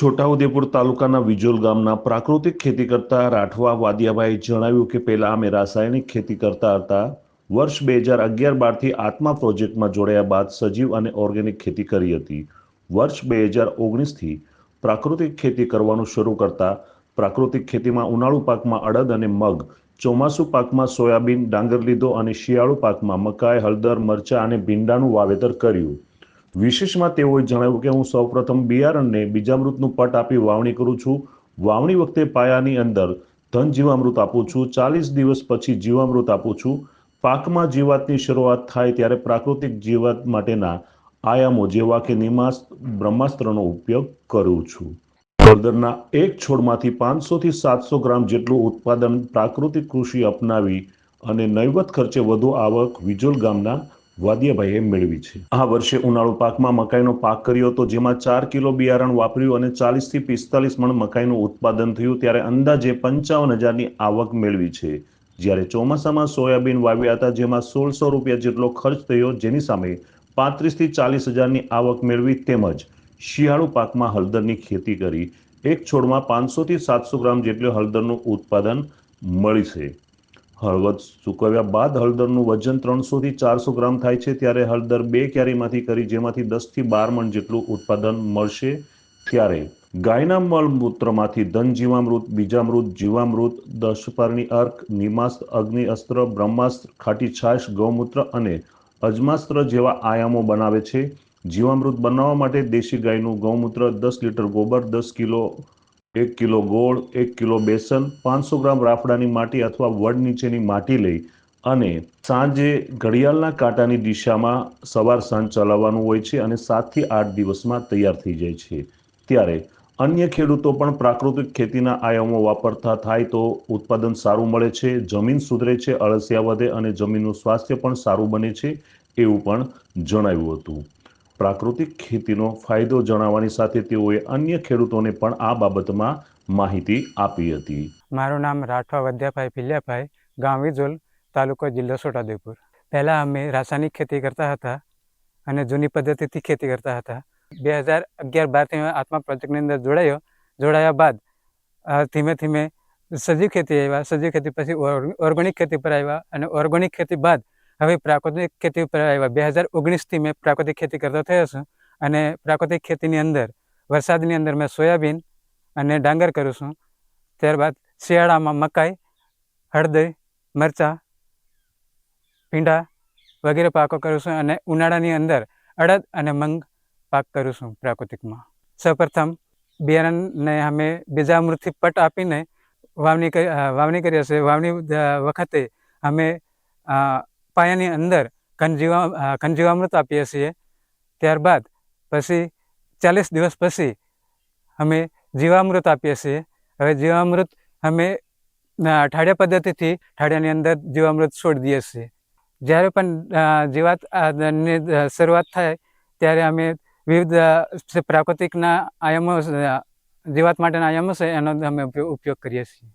છોટાઉદેપુર તાલુકાના વિજોલ ગામના પ્રાકૃતિક ખેતી કરતા રાઠવા વાદિયાભાઈ જણાવ્યું કે પહેલા અમે રાસાયણિક ખેતી કરતા હતા. વર્ષ બે હજાર અગિયાર બારથી આત્મા પ્રોજેક્ટમાં જોડાયા બાદ સજીવ અને ઓર્ગેનિક ખેતી કરી હતી. વર્ષ બે હજાર ઓગણીસથી પ્રાકૃતિક ખેતી કરવાનું શરૂ કરતા પ્રાકૃતિક ખેતીમાં ઉનાળુ પાકમાં અડદ અને મગ, ચોમાસુ પાકમાં સોયાબીન ડાંગર લીધો અને શિયાળુ પાકમાં મકાઈ, હળદર, મરચાં અને ભીંડાનું વાવેતર કર્યું. વિશેષમાં તેઓએ જણાવ્યું કે હું સૌપ્રથમ બિયારણને બીજામૃતનું પટ આપી વાવણી કરું છું. વાવણી વખતે પાયાની અંદર ધન જીવામૃત આપું છું. ચાલીસ દિવસ પછી જીવામૃત આપું છું. પાકમાં જીવાતની શરૂઆત થાય ત્યારે પ્રાકૃતિક જીવાત માટેના આયામો જેવા કે નિમાસ, બ્રહ્માસ્ત્રનો ઉપયોગ કરું છું. હળદરના એક છોડમાંથી પાંચસોથી સાતસો ગ્રામ જેટલું ઉત્પાદન પ્રાકૃતિક કૃષિ અપનાવી અને નૈવત ખર્ચે વધુ આવક વિજોલ ગામના વાદિયાભાઈએ મેળવી છે. આ વર્ષે ઉનાળુ પાકમાં મકાઈનો પાક કર્યો હતો, જેમાં ચાર કિલો બિયારણ વાપર્યું અને ચાલીસથી પિસ્તાલીસ મણ મકાઈનું ઉત્પાદન થયું, ત્યારે અંદાજે પંચાવન હજારની આવક મેળવી છે. જ્યારે ચોમાસામાં સોયાબીન વાવ્યા હતા, જેમાં સોળસો રૂપિયા જેટલો ખર્ચ થયો, જેની સામે પાંત્રીસથી ચાલીસ હજારની આવક મેળવી તેમજ શિયાળુ પાકમાં હળદરની ખેતી કરી. એક છોડમાં પાંચસોથી સાતસો ગ્રામ જેટલું હળદરનું ઉત્પાદન મળશે હળવદ સૂકવ્યા બાદ હળદરનું વજન ત્રણસોથી ચારસો ગ્રામ થાય છે ત્યારે હળદર બે ક્યારીમાંથી કરી જેમાંથી દસથી બાર મણ જેટલું ઉત્પાદન મળશે ત્યારે. ગાયના મળમૂત્રમાંથી ધન જીવામૃત, બીજામૃત, જીવામૃત, દશપર્ણી અર્ક નિમાસ્ત્ર અગ્નિ અસ્ત્ર બ્રહ્માસ્ત્ર, ખાટી છાશ, ગૌમૂત્ર અને અજમાસ્ત્ર જેવા આયામો બનાવે છે. જીવામૃત બનાવવા માટે દેશી ગાયનું ગૌમૂત્ર દસ લીટર ગોબર, દસ કિલો એક કિલો ગોળ, એક કિલો બેસન, પાંચસો ગ્રામ રાફડાની માટી અથવા વડ નીચેની માટી લઈ અને સાંજે ઘડિયાળના કાંટાની દિશામાં સવાર સાંજ ચલાવવાનું હોય છે અને સાતથી આઠ દિવસમાં તૈયાર થઈ જાય છે. ત્યારે અન્ય ખેડૂતો પણ પ્રાકૃતિક ખેતીના આયામો વાપરતા થાય તો ઉત્પાદન સારું મળે છે, જમીન સુધરે છે, અળસિયા વધે અને જમીનનું સ્વાસ્થ્ય પણ સારું બને છે એવું પણ જણાવ્યું હતું. પ્રાકૃતિક ખેતીનો ફાયદો જણાવવાની સાથે તેઓએ અન્ય ખેડૂતોને પણ આ બાબતમાં માહિતી આપી હતી. મારું નામ રાઠવા વદ્યાભાઈ ભીલ્યાભાઈ, ગામ વિજોલ, તાલુકો જિલ્લો છોટાઉદેપુર. પહેલાં અમે રાસાયણિક ખેતી કરતા હતા અને જૂની પદ્ધતિથી ખેતી કરતા હતા. બે હજાર અગિયાર બારથી આત્મા પ્રોજેક્ટની અંદર જોડાયો. જોડાયા બાદ ધીમે ધીમે સજીવ ખેતી આવ્યા. સજીવ ખેતી પછી ઓર્ગેનિક ખેતી પર આવ્યા અને ઓર્ગેનિક ખેતી બાદ હવે પ્રાકૃતિક ખેતી ઉપર આવ્યા. બે હજાર ઓગણીસથી મેં પ્રાકૃતિક ખેતી કરતો થયો છું અને પ્રાકૃતિક ખેતીની અંદર, વરસાદની અંદર મેં સોયાબીન અને ડાંગર કરું છું. ત્યારબાદ શિયાળામાં મકાઈ, હળદર, મરચાં, ભીંડા વગેરે પાકો કરું છું અને ઉનાળાની અંદર અડદ અને મંગ પાક કરું છું પ્રાકૃતિકમાં. સૌપ્રથમ બિયારણને અમે બીજામૃતથી પટ આપીને વાવણી કરી વાવણી કરીએ છીએ. વાવણી વખતે અમે પાયાની અંદર કંજીવા કંજીવામૃત આપીએ છીએ. ત્યારબાદ પછી ચાલીસ દિવસ પછી અમે જીવામૃત આપીએ છીએ. હવે જીવામૃત અમે ઠાડિયા પદ્ધતિથી ઠાડિયાની અંદર જીવામૃત છોડી દઈએ છીએ. જ્યારે પણ જીવાતની શરૂઆત થાય ત્યારે અમે વિવિધ પ્રાકૃતિકના આયામો જીવાત માટેના આયામો છે એનો અમે ઉપયોગ કરીએ છીએ.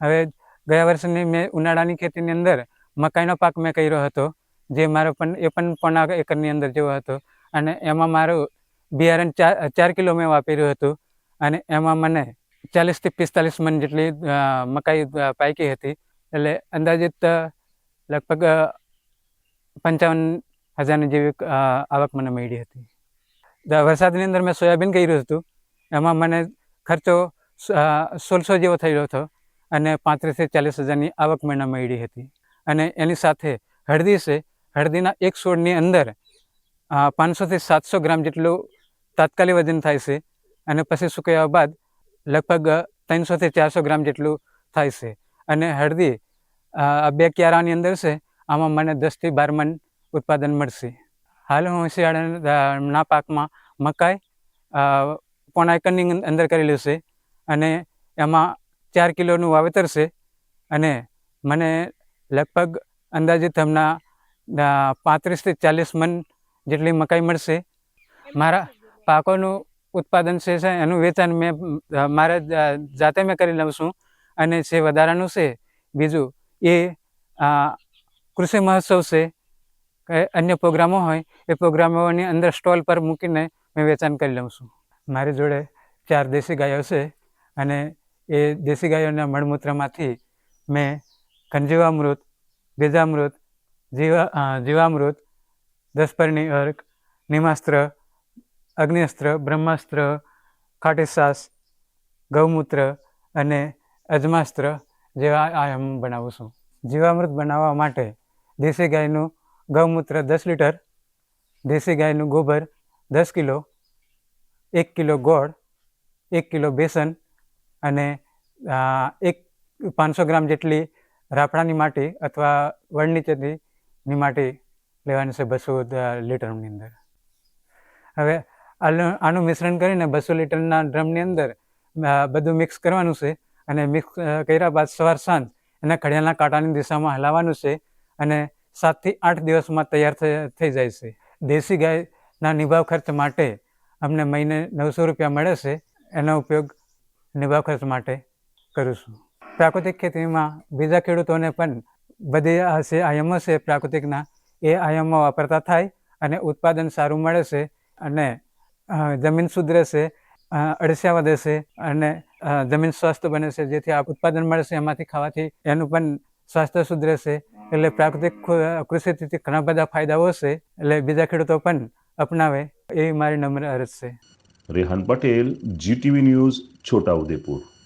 હવે ગયા વર્ષની મેં ઉનાળાની ખેતીની અંદર મકાઈનો પાક મેં કર્યો હતો, જે મારો પણ, એ પણ પોણા એકરની અંદર જેવો હતો. અને એમાં મારું બિયારણ ચાર ચાર કિલો મેં વાપર્યું હતું. અને એમાં મને ચાલીસથી પિસ્તાલીસ મન જેટલી મકાઈ પાકી હતી. એટલે અંદાજિત લગભગ પંચાવન હજારની જેવી આવક મને મળી હતી. વરસાદની અંદર મેં સોયાબીન કર્યું હતું. એમાં મને ખર્ચો સોળસો જેવો થયેલો હતો. અને પાંત્રીસથી ચાલીસ હજારની આવક મને મળી હતી. અને એની સાથે હળદી છે. હળદીના એક છોડની અંદર પાંચસોથી સાતસો ગ્રામ જેટલું તાત્કાલિક વજન થાય છે અને પછી સુકાયા બાદ લગભગ ત્રણસોથી ચારસો ગ્રામ જેટલું થાય છે. અને હળદી બે ક્યારાની અંદર છે, આમાં મને દસથી બાર મણ ઉત્પાદન મળશે. હાલ હું શિયાળાના પાકમાં મકાઈ પોણા એકરની અંદર કરેલું છે અને એમાં ચાર કિલોનું વાવેતર છે અને મને લગભગ અંદાજે તમને પાંત્રીસથી ચાલીસ મન જેટલી મકાઈ મળશે. મારા પાકોનું ઉત્પાદન છે એનું વેચાણ મેં મારે જાતે મેં કરી લઉં છું. અને જે વધારાનું છે, બીજું એ કૃષિ મહોત્સવ છે. કે અન્ય પ્રોગ્રામો હોય, એ પ્રોગ્રામોની અંદર સ્ટોલ પર મૂકીને મેં વેચાણ કરી લઉં છું. મારી જોડે ચાર દેશી ગાયો છે અને એ દેશી ગાયોના મળમૂત્રમાંથી મેં કંજીવામૃત બીજામૃત જીવા જીવામૃત દસપરની અર્ક, નિમાસ્ત્ર, અગ્નિસ્ત્ર, બ્રહ્માસ્ત્ર ખાટીસાસ ગૌમૂત્ર અને અજમાસ્ત્ર જેવા આયમ બનાવું છું. જીવામૃત બનાવવા માટે દેશી ગાયનું ગૌમૂત્ર દસ લીટર, દેશી ગાયનું ગોબર દસ કિલો, એક કિલો ગોળ, એક કિલો બેસન અને એક પાંચસો ગ્રામ જેટલી રાફડાની માટી અથવા વળની નીચેની માટી લેવાની છે બસો લીટરની અંદર. હવે આનું મિશ્રણ કરીને બસો લીટરના ડ્રમની અંદર બધું મિક્સ કરવાનું છે અને મિક્સ કર્યા બાદ સવાર સાંજ એના ઘડિયાળના કાંટાની દિશામાં હલાવવાનું છે અને સાતથી આઠ દિવસમાં તૈયાર થઈ જાય છે. દેશી ગાયના નિભાવ ખર્ચ માટે અમને મહિને નવસો રૂપિયા મળે છે. એનો ઉપયોગ નિભાવ ખર્ચ માટે કરું છું. પ્રાકૃતિક ખેતીમાં બીજા ખેડૂતોને પણ બધી હશે, આયામો છે પ્રાકૃતિકના. એ આયામો વાપરતા થાય અને ઉત્પાદન સારું મળે છે અને જમીન સુધરે છે અળસિયા વધે છે અને જમીન સ્વસ્થ બને છે જેથી આ ઉત્પાદન મળે છે એમાંથી ખાવાથી એનું પણ સ્વાસ્થ્ય સુધરે છે એટલે પ્રાકૃતિક કૃષિથી ઘણા બધા ફાયદાઓ છે એટલે બીજા ખેડૂતો પણ અપનાવે એવી મારી નમ્ર અરજ છે. Rehan Patel, GTV news, Chhotaudepur.